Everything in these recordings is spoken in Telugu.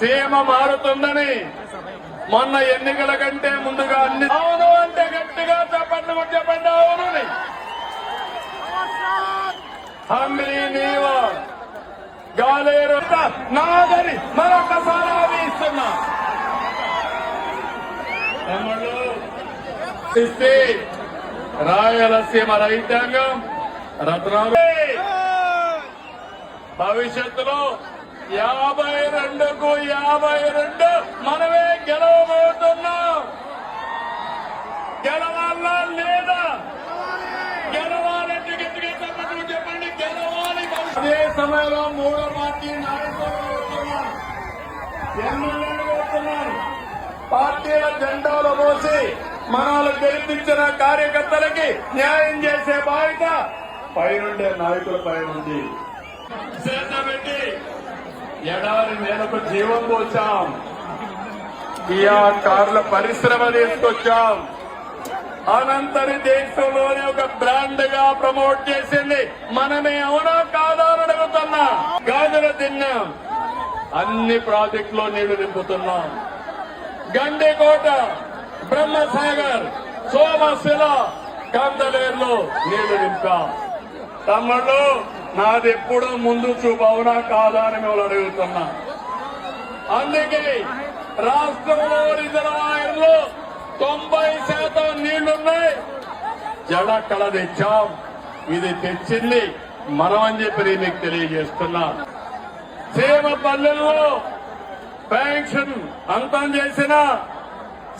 సీమ మారుతుందని మొన్న ఎన్నికల కంటే ముందుగా అన్ని అవును అంటే గట్టిగా చెప్పండి చెప్పండి అవునని హంబిలి నీవ. గాలేరు. నాదని మరొకసారి హామీ ఇస్తున్నా తమ్ముళ్ళు ఇస్తే రాయలసీమ రైతాంగం రత్నాలు. భవిష్యత్తులో యాభై రెండుకు యాభై రెండు మనమే గెలవబోతున్నాం. గెలవాలా లేదా? గెలవాలి. టికెట్ చెప్పండి చెప్పండి గెలవాలి అదే సమయంలో మూడో పార్టీ నాయకులు వస్తున్నారు. ఎమ్మెల్యేలు పార్టీల జెండాలు మోసి మనల్ని గెలిపించిన కార్యకర్తలకి న్యాయం చేసే బాధ్యత పైనుండే నాయకుల పైనుంది. శ్రద్ధ పెట్టి ఎడారి నేలకు జీవం పోచాం. కియా కార్ల పరిశ్రమ తీసుకొచ్చాం. అనంతరి దేశంలోనే ఒక బ్రాండ్గా ప్రమోట్ చేసింది. మనమే అవునా కాదా అని అడుగుతున్నా. గాజులు తిన్నాం అన్ని ప్రాజెక్టులో నీళ్ళు నింపుతున్నాం. గండికోట బ్రహ్మసాగర్ సోమశిల కందలేరులో నీళ్ళు నింపాం. తమ్ముళ్ళు నాది ఎప్పుడూ ముందు చూపు అవునా కాదా అని మిమ్మల్ని అడుగుతున్నా. అందుకే రాష్ట్రంలో రిజర్వాయర్లు తొంభై శాతం నీళ్ళున్నాయి. జడ కళ తెచ్చాం. ఇది తెచ్చింది మనం అని చెప్పి నేను మీకు తెలియజేస్తున్నా. సీమ పల్లెల్లో పెన్షన్ అంతం చేసిన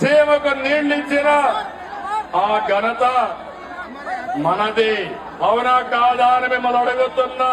సేవకు నీళ్ళు ఇచ్చిన ఆ ఘనత మనది అవునా కాదా అని మిమ్మల్ని అడుగుతున్నా.